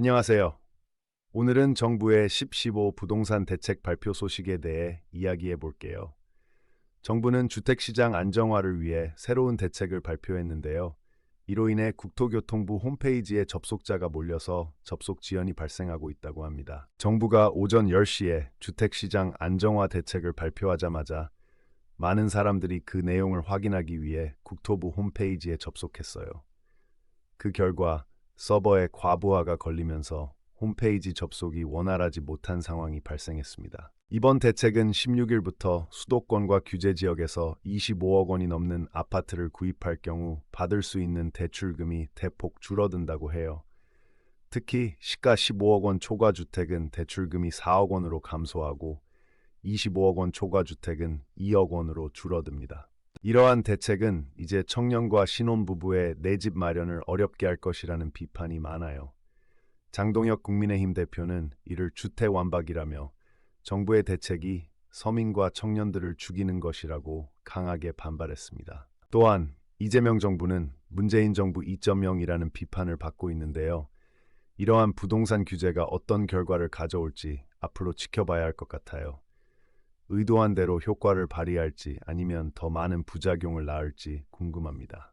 안녕하세요. 오늘은 정부의 10.15 부동산 대책 발표 소식에 대해 이야기해 볼게요. 정부는 주택시장 안정화를 위해 새로운 대책을 발표했는데요. 이로 인해 국토교통부 홈페이지에 접속자가 몰려서 접속 지연이 발생하고 있다고 합니다. 정부가 오전 10시에 주택시장 안정화 대책을 발표하자마자 많은 사람들이 그 내용을 확인하기 위해 국토부 홈페이지에 접속했어요. 그 결과 서버에 과부하가 걸리면서 홈페이지 접속이 원활하지 못한 상황이 발생했습니다. 이번 대책은 16일부터 수도권과 규제 지역에서 25억 원이 넘는 아파트를 구입할 경우 받을 수 있는 대출금이 대폭 줄어든다고 해요. 특히 시가 15억 원 초과 주택은 대출금이 4억 원으로 감소하고 25억 원 초과 주택은 2억 원으로 줄어듭니다. 이러한 대책은 이제 청년과 신혼부부의 내 집 마련을 어렵게 할 것이라는 비판이 많아요. 장동혁 국민의힘 대표는 이를 주택 완박이라며 정부의 대책이 서민과 청년들을 죽이는 것이라고 강하게 반발했습니다. 또한 이재명 정부는 문재인 정부 2.0이라는 비판을 받고 있는데요. 이러한 부동산 규제가 어떤 결과를 가져올지 앞으로 지켜봐야 할 것 같아요. 의도한 대로 효과를 발휘할지 아니면 더 많은 부작용을 낳을지 궁금합니다.